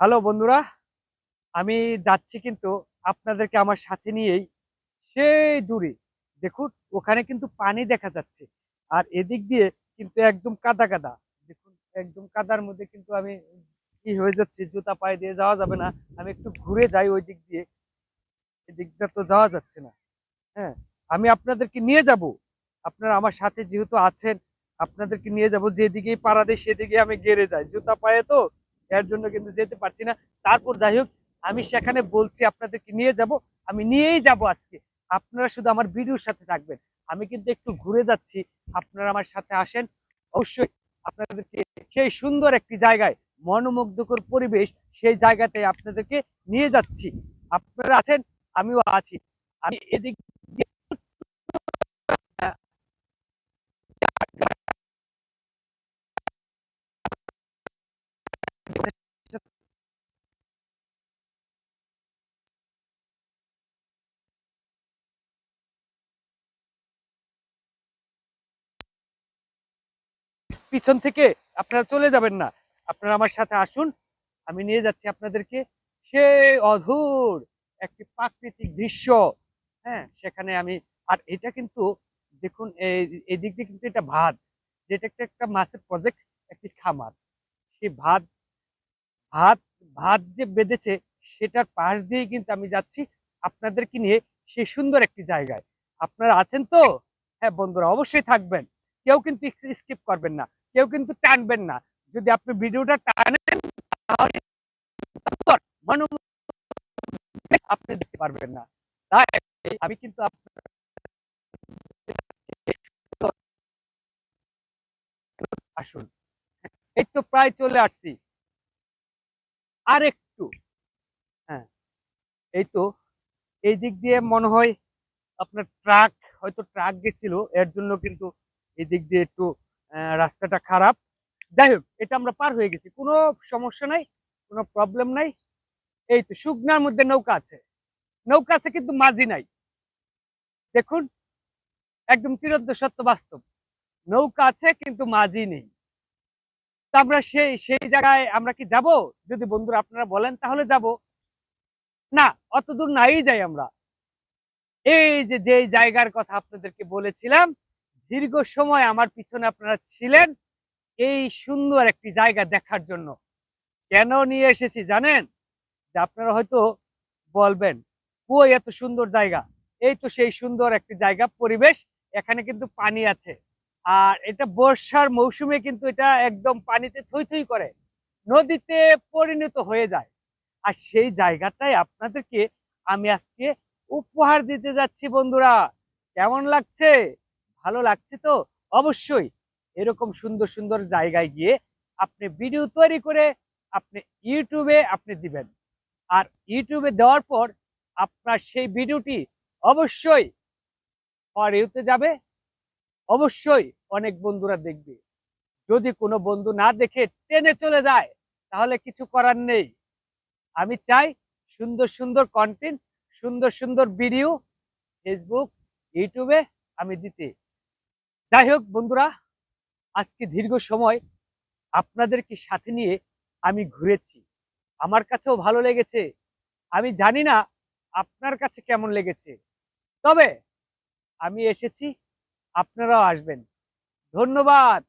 Hello বন্ধুরা, আমি যাচ্ছি কিন্তু আপনাদেরকে আমার সাথে নিয়েই সেই দূরে। দেখুন, ওখানে কিন্তু পানি দেখা যাচ্ছে। আর এদিক দিয়ে কিন্তু একদম কাদা কাদা। দেখুন, একদম কাদার মধ্যে কিন্তু আমি কি হয়ে যাচ্ছে, জুতা পায়ে দিয়ে যাওয়া যাবে না। আমি একটু ঘুরে যাই ওই দিক দিয়ে। এদিক দিয়ে তো যাওয়া যাচ্ছে না। হ্যাঁ আমি আপনাদেরকে নিয়ে যাব। আপনারা আমার সাথে যেহেতু আছেন, আপনাদেরকে নিয়ে যাব। যেদিকে পাড়া দেয় সেদিকে আমি গেড়ে যাই। জুতা পায়ে তো এর জন্য কিন্তু যেতে পারছি না। তারপর যাই হোক, আমি সেখানে বলছি আপনাদেরকে নিয়ে যাব। আমি নিয়েই যাব আজকে। আপনারা শুধু আমার ভিডিওর সাথে থাকবেন। আমি কিন্তু একটু ঘুরে যাচ্ছি। আপনারা আমার সাথে আসেন। অবশ্যই আপনাদেরকে সেই সুন্দর একটি জায়গায়, মনোমুগ্ধকর পরিবেশ সেই জায়গাতে আপনাদেরকে নিয়ে যাচ্ছি। আপনারা আছেন, আমিও আছি। আমি এদিক পিছন থেকে আপনারা চলে যাবেন না। আপনারা আমার সাথে আসুন, আমি নিয়ে যাচ্ছি আপনাদেরকে সেই অধুর একটি প্রাকৃতিক দৃশ্য। হ্যাঁ সেখানে আমি, আর এটা কিন্তু দেখুন, এই দিক দিয়ে কিন্তু এটা ভাত, যেটা একটা একটা মাছের প্রজেক্ট একটি খামার। সেই ভাত ভাত ভাত যে বেঁধেছে সেটার পাশ দিয়ে কিন্তু আমি যাচ্ছি আপনাদেরকে নিয়ে সে সুন্দর একটি জায়গায়। আপনারা আছেন তো? হ্যাঁ বন্ধুরা, অবশ্যই থাকবেন। কেউ কিন্তু স্কিপ করবেন না। কেউ কিন্তু টানবেন না। যদি আপনি ভিডিওটা টানেন, তাহলে আপনি দেখতে পারবেন না। তাই আমি কিন্তু আসুন। এই তো প্রায় চলে আসছি। আর একটু হ্যাঁ এই তো এই দিক দিয়ে মনে হয় আপনার ট্রাক, হয়তো ট্রাক গেছিল, এর জন্য কিন্তু এই দিক দিয়ে একটু রাস্তাটা খারাপ। যাই হোক, এটা আমরা পার হয়ে গেছি। কোনো সমস্যা নাই, কোনো প্রবলেম নাই। এই তো শুকনার মধ্যে নৌকা আছে। নৌকা আছে কিন্তু মাঝি নাই। দেখুন, একদম চিরদ্দ সত্য বাস্তব। নৌকা আছে কিন্তু মাঝি নেই। আমরা সেই সেই জায়গায় আমরা কি যাব? যদি বন্ধুরা আপনারা বলেন, তাহলে যাব। না, অত দূর নাই যাই আমরা। এই যে যে জায়গার কথা আপনাদেরকে বলেছিলাম, দীর্ঘ সময় আমার পিছনে আপনারা ছিলেন এই সুন্দর একটি জায়গা দেখার জন্য। কেন নিয়ে এসেছি জানেন? যে আপনারা হয়তো বলবেন কই এত সুন্দর জায়গা। এই তো সেই সুন্দর একটি জায়গা, পরিবেশ, এখানে কিন্তু পানি আছে। আর এটা বর্ষার মৌসুমে কিন্তু এটা একদম পানিতে থই থই করে, নদীতে পরিণত হয়ে যায়। আর সেই জায়গাটাই আপনাদেরকে আমি আজকে উপহার দিতে যাচ্ছি বন্ধুরা। কেমন লাগছে? ভালো লাগছে তো? অবশ্যই এরকম সুন্দর সুন্দর জায়গায় গিয়ে আপনি ভিডিও তৈরি করে আপনি ইউটিউবে আপনি দিবেন। আর ইউটিউবে দেওয়ার পর আপনার সেই ভিডিওটি অবশ্যই ফর ইউতে যাবে। অবশ্যই অনেক বন্ধুরা দেখবে। যদি কোনো বন্ধু না দেখে টেনে চলে যায়, তাহলে কিছু করার নেই। আমি চাই সুন্দর সুন্দর কন্টেন্ট সুন্দর সুন্দর ভিডিও ফেসবুক ইউটিউবে আমি দিতে। যাই হোক বন্ধুরা, আজকে দীর্ঘ সময় আপনাদেরকে সাথে নিয়ে আমি ঘুরেছি। আমার কাছেও ভালো লেগেছে। আমি জানি না আপনার কাছে কেমন লেগেছে। তবে আমি এসেছি, আপনারাও আসবেন। ধন্যবাদ।